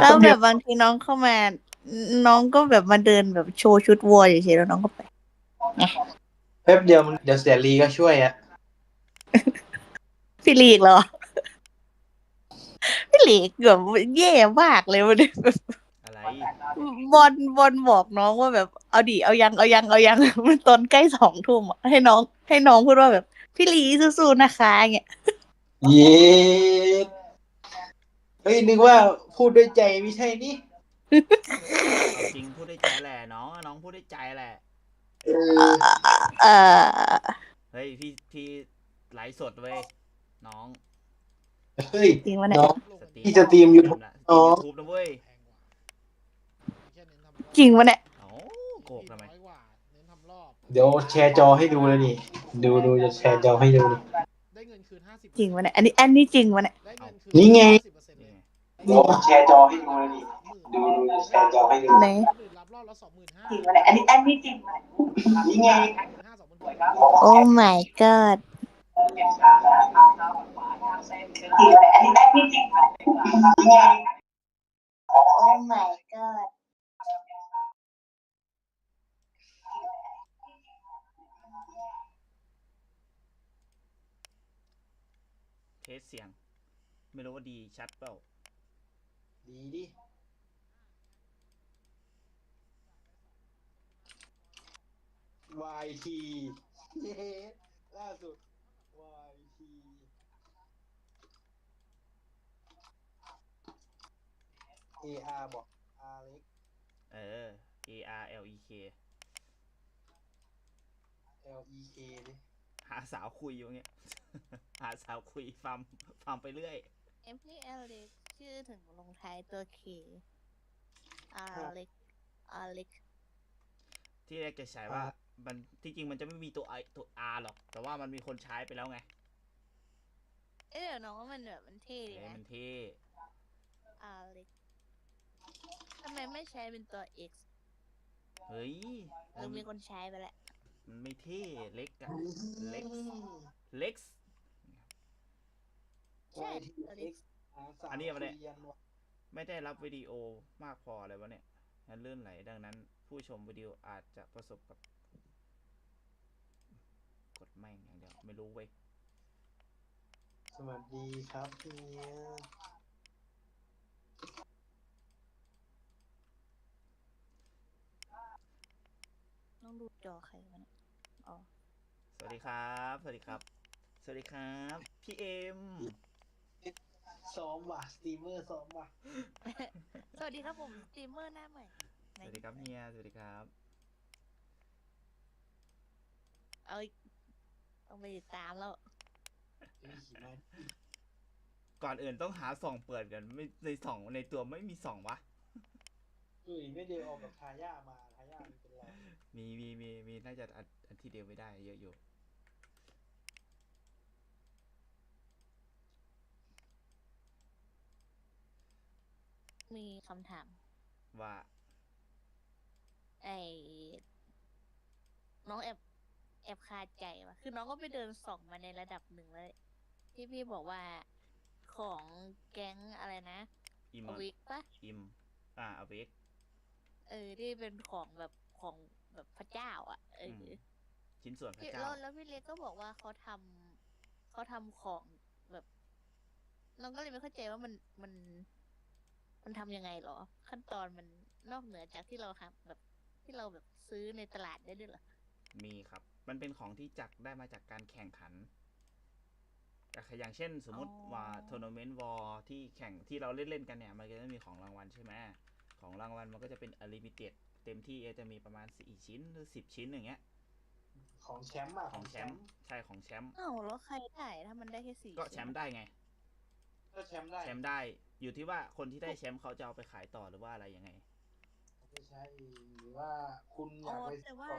แล้วแบบบางทีน้องเข้ามา น้องก็แบบมาเดินแบบโชว์ชุดวัวเฉยๆแล้วน้องก็ไปแป๊บเดียวมันเดี๋ยวเสียรีก็ช่วยอะพี่ลีกเหรอ พี่ลีกแบบแย่มากเลยวันนี้อะไรบอลบอลบอกน้องว่าแบบเอาดิเอายังเอายังเอายังมันตอนใกล้สองทุ่มอะให้น้อง ให้น้องพูดว่าแบบ พี่ลีสู้ๆนะคะเงี้ยเย็ด เฮ้ยนึกว่าพูดด้วยใจไม่ใช่นี่เอาจริงพูดได้ใจแหละน้องน้องพูดได้ใจแหละ เออเออเฮ้ยพี่พี่ไลฟ์สดเว้ยน้องเฮ้ย จริงวะเนี่ย น้อง สตรีมพี่จะสตรีม YouTube นะสตอ๋รีอมยูทูบนะเว้ยจริงวะเนี่ยเอ้าโกหกทำไมน้อยกว่าเน้นทำรอบเดี๋ยวแชร์จอให้ดูเลยนี่ ดูดูจะแชร์จอให้ดูนี่ได้เงินคืนห้าสิบจริงวะเนี่ย อันนี้ อันนี้จริงวะเนี่ยได้เงินคืนนี่ไง สิบเปอร์เซ็นต์นี่เลยไงเดี๋ยวแชร์จอให้ดูเลยนี่ดูดูจะแชร์จอให้ดูไหนรับรอบละสองหมื่นห้าจริงวะเนี่ยอันนี้อันนี้จริงวะเนี่ยนี่ไงห้าสองหมื่นโอ้ my god จริงวะเนี่ยอันนี้อันนี้จริงวะเนี่ยนี่ไงโอ้ my god เทสเสียง ไม่รู้ว่าดีชัดเปล่า ดีดิวายทีเย้ล่าสุดวายทีเออาร์บอกอาร์เล็กเออ A R L E K L E K ดิหาสาวคุยอยู่เงี้ย หาสาวคุยฟาร์มฟาร์มไปเรื่อย MPL เล็ก ชื่อถึงลงท้ายตัว K อาเล็กอาเล็ก ที่แรกจะใช้ว่า มันที่จริงมันจะไม่มีตัว I ตัว R หรอก แต่ว่ามันมีคนใช้ไปแล้วไง เอ๊ะเดี๋ยวน้องว่ามันแบบมันเท่ดีเอ้ยนะมันเท่อาเล็กทำไมไม่ใช้เป็นตัว X เฮ้ยหรือมีคนใช้ไปแล้วมันไม่เท่เล็กอะเล็กเล็ก ใช่อเล็ก อันนี้เอามาเนี่ยคุยยัวะไม่ได้รับวิดีโอมากพอเลยวะเนี่ยงั้นลื่นไหลดังนั้น ผู้ชมวิดีโออาจจะประสบกับ กดแม่งอย่างเดียวไม่รู้เว้ยสวัสดีครับเฮียต้องดูจอใครวะเนี่ยอ๋อ สวัสดีครับ สวัสดีครับ สวัสดีครับ พี่เอ็ม ซ้อมว่ะสตรีมเมอร์ซ้อมว่ะสวัสดีครับผมสตรีมเมอร์หน้าใหม่สวัสดีครับเฮียสวัสดีครับเอาอีกต้องไปติดตามแล้วเฮ้ยขี่มาก่อนอื่นต้องหาส่องเปิดกันไม่ในส่องในตัวไม่มีส่องวะเฮ้ยไม่ได้ออกกับทายามาทายามันเป็นไร มีมีมีมีน่าจะอันอันที่เดียวไม่ได้เยอะอยู่ มีคำถาม ว่าไอ้น้องแอบแอบคาใจว่ะ คือน้องก็ไปเดินส่องมาในระดับหนึ่งแล้วที่พี่บอกว่าของแก๊งอะไรนะอิมอวิกปะอิม อ่าอเวกเออ ที่เป็นของแบบของแบบพระเจ้า อะ เออมอชิ้นส่วนพระพี่เจ้าแล้วแล้วพี่เล็กก็บอกว่าเขาทำเขาทำของแบบน้องก็เลยไม่เข้าใจว่ามันมัน มันทำยังไงหรอ ขั้นตอนมันนอกเหนือจากที่เราทำแบบที่เราแบบซื้อในตลาดได้ด้วยเหรอ มีครับ มันเป็นของที่จักได้มาจากการแข่งขันแต่อย่างเช่น สมมติอ๋อว่าทัวร์นาเมนต์วอลที่แข่งที่เราเล่นเล่นๆกันเนี่ย มันก็จะมีของรางวัลใช่ไหมของรางวัลมันก็จะเป็นอลิมิเต็ดเต็มที่จะมีประมาณสี่ชิ้นหรือสิบชิ้นอย่างเงี้ย ของแชมป์อะของแชมป์ใช่ของแชมป์อ้าวแล้วใครได้ถ้ามันได้แค่สี่ก็ชิ้นแชมป์ได้ไงก็แชมป์ได้แชมป์ได้ อยู่ที่ว่าคนที่ได้แชมป์เขาจะเอาไปขายต่อหรือว่าอะไรยังไงไม่ใช่หรือว่าคุณออ๋อยากไปแต่ว่า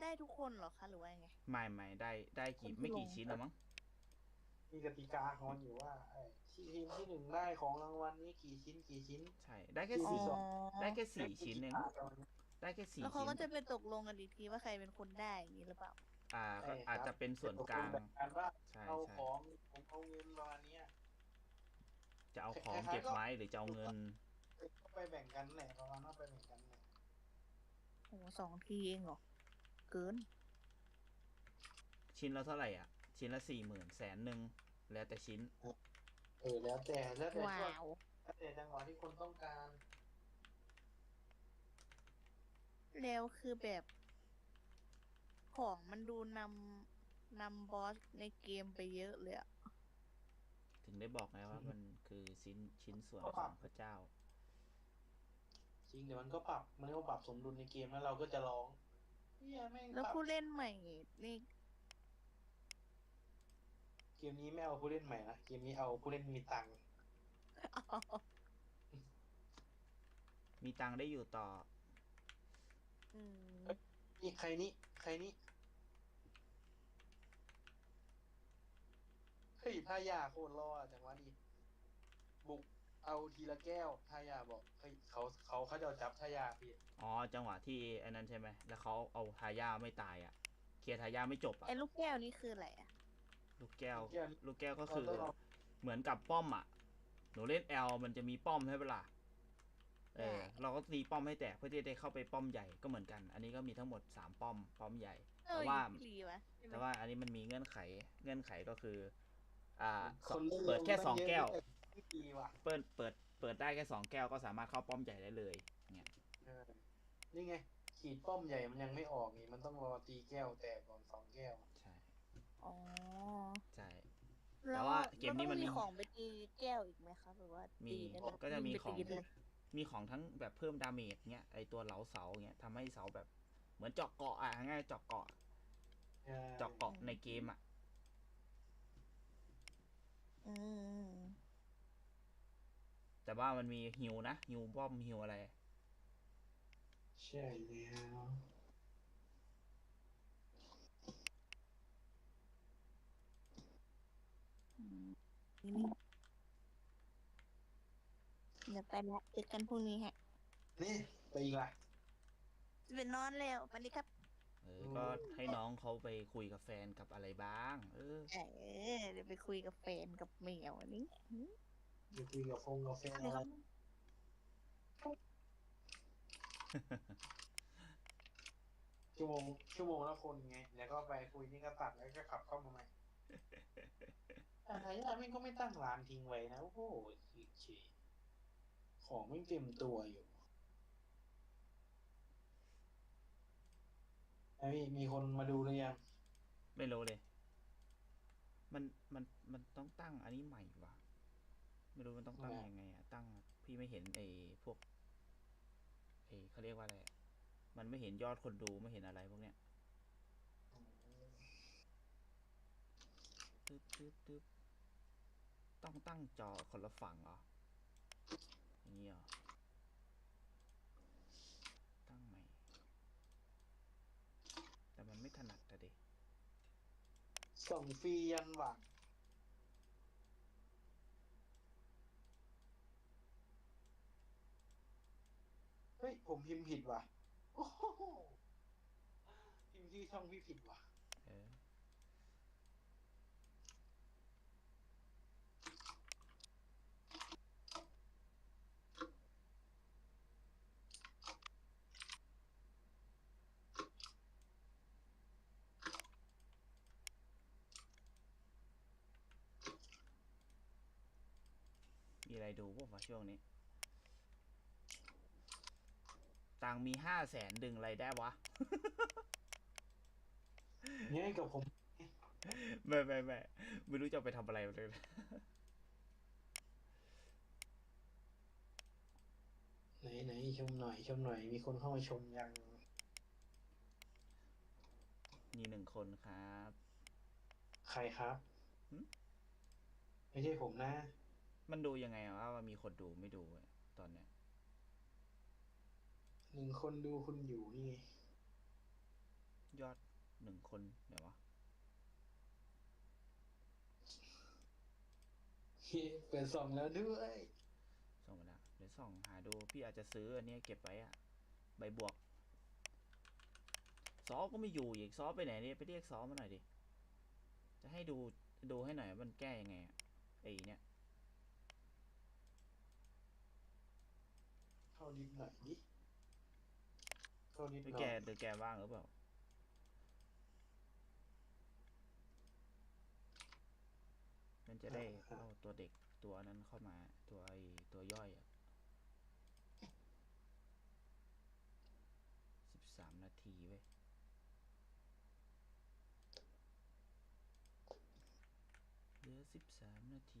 ได้ทุกคนเหรอคะหรือว่ายังไง ไม่ไม่ได้ได้กี่คนที่ไม่กี่ลงชิ้นหรอมั้งมีกติกาของมันอยู่ว่าไอ้ที่ทีมที่หนึ่งได้ของรางวัลนี้กี่ชิ้นกี่ชิ้น ใช่ ได้แค่อ๋อสี่ได้แค่สี่ชิ้นเองได้แค่สี่แล้วเขาชิ้นก็จะไปตกลงกันอีกทีว่าใครเป็นคนได้อย่างนี้หรือเปล่า อ่าก็ใช่ครับอาจจะเป็นส่วนกลางแบบการว่าใช่ เอาใช่ของผมเอาเงินมาเนี้ย จะเอาของคล้ายๆเก็บก็ไว้หรือจะเอาเงินก็ไปแบ่งกันแหละประมาณว่าไปแบ่งกันแหละโอ้โหสองทีเองเหรอ เกิน ชิ้นละเท่าไหร่อะ ชิ้นละสี่หมื่นแสนหนึ่งแล้วแต่ชิ้น เออแล้วแต่แล้วแต่ว้าช่วงว แล้วแต่จังหวะที่คนต้องการ แล้วคือแบบของมันดูนำนำบอสในเกมไปเยอะเลยอะถึงได้บอกไงว่ามัน คือชิ้นชิ้นส่วนของพระเจ้า จริงเดี๋ยวมันก็ปรับมันก็ปรับสมดุลในเกมแล้วเราก็จะร้องเนี่ยแม่งแล้วปรับผู้เล่นใหม่นี่เกมนี้ไม่เอาผู้เล่นใหม่นะเกมนี้เอาผู้เล่นมีตังค์มีตังค์ได้อยู่ต่อ อืมนี่ใครนี่ใครนี่เฮ้ยทายาโคตรรอดจังวะดีบุก เอาทีละแก้วทายาบอกเฮ้ยเขาเขาเขาจะเอาจับทายาพี่อ๋อจังหวะที่ไอ้นั้นใช่ไหมแล้วเขาเอาทายาไม่ตายอะ เคลียร์ทายาไม่จบอะไอ้ลูกแก้วนี่คืออะไรอะลูกแก้วแก้ว ลูกแก้วก็คือเราต้องเอาเหมือนกับป้อมอะ หนูเล่นแอลมันจะมีป้อมใช่ปะล่ะเออเราก็ตีป้อมให้แตกเพื่อที่จะได้เข้าไปป้อมใหญ่ก็เหมือนกัน อันนี้ก็มีทั้งหมดสามป้อมป้อมใหญ่เอแต่อว่าดีวะใช่ไหมแต่ว่าอันนี้มันมีเงื่อนไขเงื่อนไขก็คือ อ่าสคองนล่นเปิดแค่ลสองตั้แก้วเยะไม่ ดีว่ะเปิดเปิดเปิดได้แค่สองแก้วก็สามารถเข้าป้อมใหญ่ได้เลยเนี่ยเออนี่ไง ขีดป้อมใหญ่มันยังไม่ออกนี่มันต้องรอตีแก้วแตกก่อนสองแก้ว ใช่อ๋อใช่แล้แต่ว่าเกมนี้แล้มัวนต้องมีมีของไปตีแก้วอีกไหมครับหรือว่ามีตีได้เลยก็จะมีไปของตีเลยมีของทั้งแบบเพิ่มดาเมจเงี้ยไอตัวเหลาเสาเงี้ยทำให้เสาแบบ เหมือนเจาะเกาะอะง่ายๆเจาะเกาะใช่เจาะเกาะในเกมอะอืม แต่ว่ามันมีฮิวนะฮิวป้อมฮิวอะไร ใช่แล้วอืมนี่เดี๋ยวไปละเจอกันพรุ่งนี้ฮะ นี่ไปอีกละจะเป็นนอนแล้วไปดีครับ เออ ก็ให้น้องเขาไปคุยกับแฟนกับอะไรบ้าง เออ เออเดี๋ยวไปคุยกับแฟนกับแมวอันนี้ อืมไปคุยกับฟงกับแฟนอะไรครับชั่วโมงชั่วโมงละคนไง แล้วก็ไปคุยนี่ก็ตัดแล้วก็ขับเข้ามาใหม่แต่ทายาทแม่งก็ไม่ตั้งร้านทิ้งไว้นะโอ้โหขีดฉีของไม่งเต็มตัวอยู่ไอ้พี่มีคนมาดูหรือยัง ไม่รู้เลย มันมันมันต้องตั้งอันนี้ใหม่ว่ะ ไม่รู้มันต้องตั้งยังไงอะตั้งพี่ไม่เห็นไอ้พวกไอ้เขาเรียกว่าอะไรอะมันไม่เห็นยอดคนดูไม่เห็นอะไรพวกเนี้ยตึ๊บตึ๊บตึ๊บต้องตั้งจอคนละฝั่งเหรออย่างนี้เหรอตั้งใหม่ แต่มันไม่ถนัดแต่เด็ส่งฟรียันหวัง ฮ้ย ผมพิมพ์ผิดว่ะโอ้โหพิมพ์ชื่อช่องพี่ผิดว่ะเออมีอะไรดูพวกว่าช่วงนี้ ตังค์มีห้าแสนดึงอะไรได้วะเนี่ยกับผมไม่ไม่ไม่ไม่รู้จะเอาไปทำอะไรเลย ไหนไหนชมหน่อยชมหน่อย มีคนเข้ามาชมยังมีหนึ่งคนครับ ใครครับหึ ไม่ใช่ผมนะ มันดูยังไงอะว่ามีคนดูไม่ดูอะตอนเนี้ย หนึ่งคนดูคุณอยู่นี่ไงยอดหนึ่งคนเดี๋ยววะเฮ้เปิดส่องแล้วด้วยส่งมาแล้วเดี๋ยวส่องหาดู พี่อาจจะซื้ออันเนี้ยเก็บไว้อะใบบวก ซอก็ไม่อยู่อีกซอไปไหนเนี่ยไปเรียกซอมาหน่อยดิ จะให้ดูดูให้หน่อยว่ามันแก้ยังไงอะไอ้เนี่ยนิดหน่อยดิโชว์นิดหรือหน่แกอยหรือแกว่างหรือเปล่า มันจะได้เอาตัวเด็กตัวนั้นเข้ามาตัวไอตัวย่อยอะสิบสามนาทีเว้ยเหลือสิบสามนาที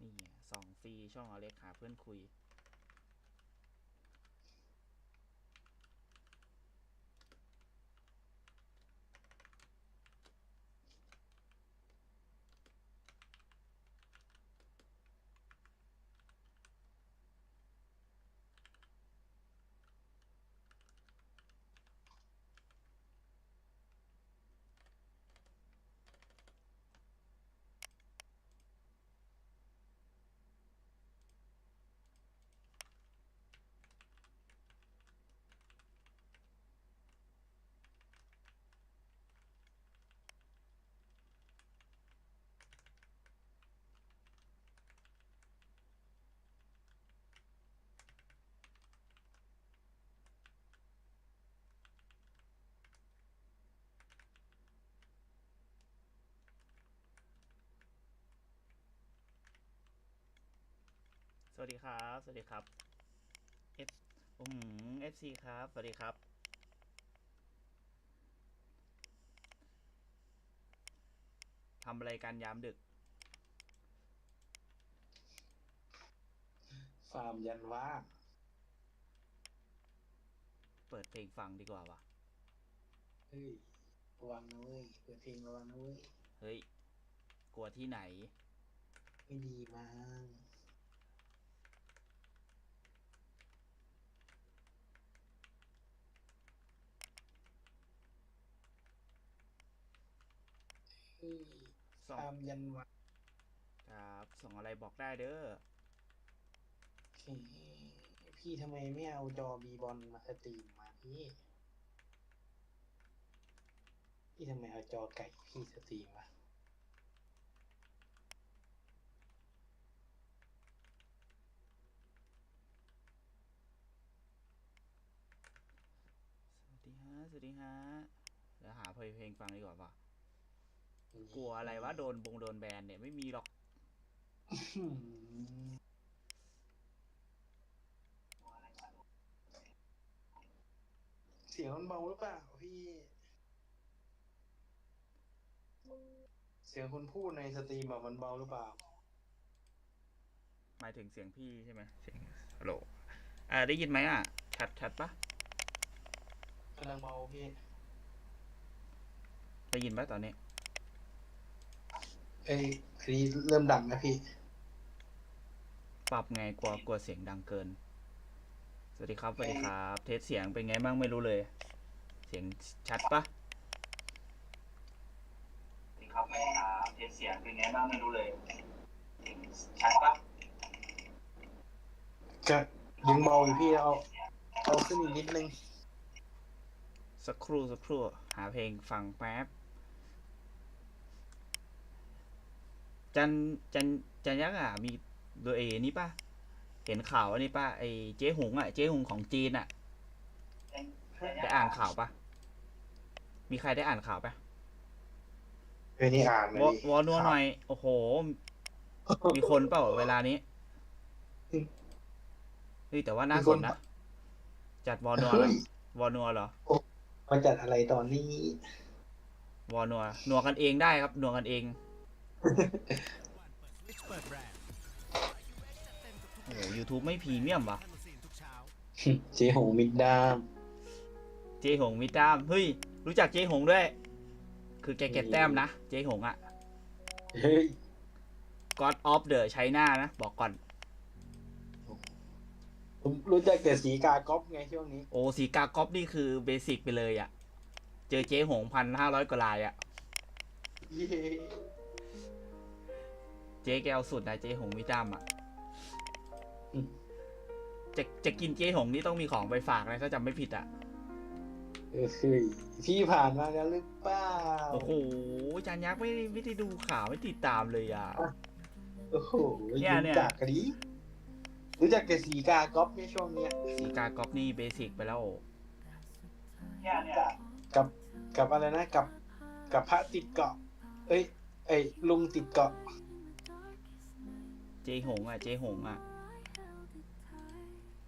นี่ไง ช่องอเล็กหาเพื่อนคุย สวัสดีครับ สวัสดีครับ F อืม FC ครับ สวัสดีครับ ทำอะไรกันยามดึก ฟาร์มยันว่างเปิดเพลงฟังดีกว่าวะเฮ้ยระวังนะเว้ยเปิดเพลงระวังนะเว้ย เฮ้ย กลัวที่ไหน ไม่ดีมั้ง เฮ้ยส่องฟาร์มยันว่างครับส่งอะไรบอกได้เด้อโอเคพี่ทำไมไม่เอาจอบีบอลมาสตรีมมาพี่พี่ทำไมเอาจอไก่พี่สตรีมวะสวัสดีฮะสวัสดีฮะเดี๋ยวหาเพลงเพลงฟังดีกว่าป่ะ กลัวอะไรวะโดนบงโดนแบนเนี่ยไม่มีหรอกอืมเสียงมันเบาหรือเปล่าพี่ เสียงคนพูดในสตรีมแบบมันเบาหรือเปล่า หมายถึงเสียงพี่ใช่ไหมเสียงฮัลโหลอ่าได้ยินไหมอะ ชัดชัดปะกำลังเบาพี่ ได้ยินไหมตอนนี้ เอ้ยอันนี้เริ่มดังนะพี่ ปรับไงกลัวกลัวเสียงดังเกิน สวัสดีครับสวัสดีครับ เทสเสียงเป็นไงบ้างไม่รู้เลย เสียงชัดปะสวัสดีครับสวัสดีครับเทสเสียงเป็นไงบ้างไม่รู้เลยเสียงชัดปะจะยังเบาอยู่พี่เอาเอาขึ้นอีกนิดนึง สักครู่สักครู่ หาเพลงฟังแป๊บ จันจันจันยักษ์อะมีตัวเอนี่ปะเห็นข่าวอันนี้ปะไอเจ๊หงอะเจ๊หงของจีนอะได้อ่านข่าวปะมีใครได้อ่านข่าวปะเฮ้ยนี่อ่านเลวอยวอนัวหน่อย โอ้โห มีคนเปล่าเวลานี้อืมเฮ้ยแต่ว่าน่ามีสคนนนะ จัดวอนัวเหรเฮ้อยวอนัวเหรอมาจัดอะไรตอนนี้ วอนัวนัวกันเองได้ครับนัวกันเอง โอ้โห YouTube ไม่พรีเมียมวะเจ๊หงมิดดามเจ๊หงมีแต้มเฮ้ย รู้จักเจ๊หงด้วย คือแกเก็บแต้มนะ เจ๊หงอะเฮ้ย God of the China นะ บอกก่อน ผมรู้จักแต่สีกาก๊อฟไงช่วงนี้ โอ้สีกากอบนี่คือเบสิกไปเลยอะเจอเจ๊หงพันห้าร้อยกว่าลายอะเย้ เจ๊แกเอาสุดนะเจ๊หงมีแต้มอะจะจะกินเจ๊หงนี่ต้องมีของไปฝากนะถ้าจำไม่ผิดอะเออคือพี่ผ่านมาแล้วหรือเปล่าโอ้โหจานยักษ์ไม่ได้ไม่ได้ดูข่าวไม่ติดตามเลยอะโอ้โหเนี่ยเนี่ยรู้จักกันดิรู้จักแต่สีกาก๊อฟในช่วงเนี้ยสีกากรอบนี่เบสิกไปแล้วเนี่ยเนี่ยกับกับอะไรนะกับกับพระติดเกาะ เอ้ยไอ้ยลุงติดเกาะ เจหงอะ เจหงอะ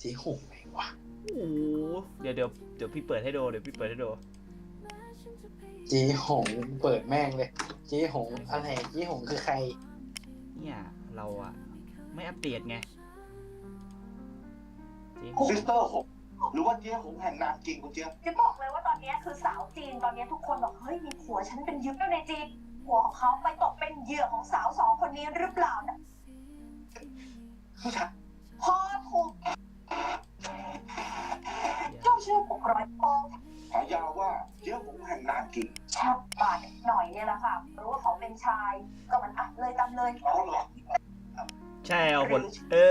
สีหงไหนวะโอ้โหเดี๋ยวเดี๋ยวเดี๋ยวพี่เปิดให้ดูเดี๋ยวพี่เปิดให้ดูเจ๊หงเปิดแม่งเลย เจ๊หงอะไรเจ๊หงคือใคร เนี่ย เราอะไม่อัปเดตไงเจหงซิสเตอร์หงหรือว่าเจ๊หงแห่งนางกิงคุณเจี๊ยบจะบอกเลยว่าตอนนี้คือสาวจีนตอนนี้ทุกคนบอกเฮ้ยมีผัวฉันเป็นยึดในจีนผัวของเขาไปตกเป็นเหยื่อของสาวสองคนนี้หรือเปล่านะผู้ชาย พอถูกเจ้าชื่อหกร้อยโปงฉายาว่าเจ๊หงแห่งนางกิงแชบบาดหน่อยเนี่ยแหละค่ะ รู้ว่าเขาเป็นชาย ก็มันอะเลยตามเลย ใช่เอาคนเออ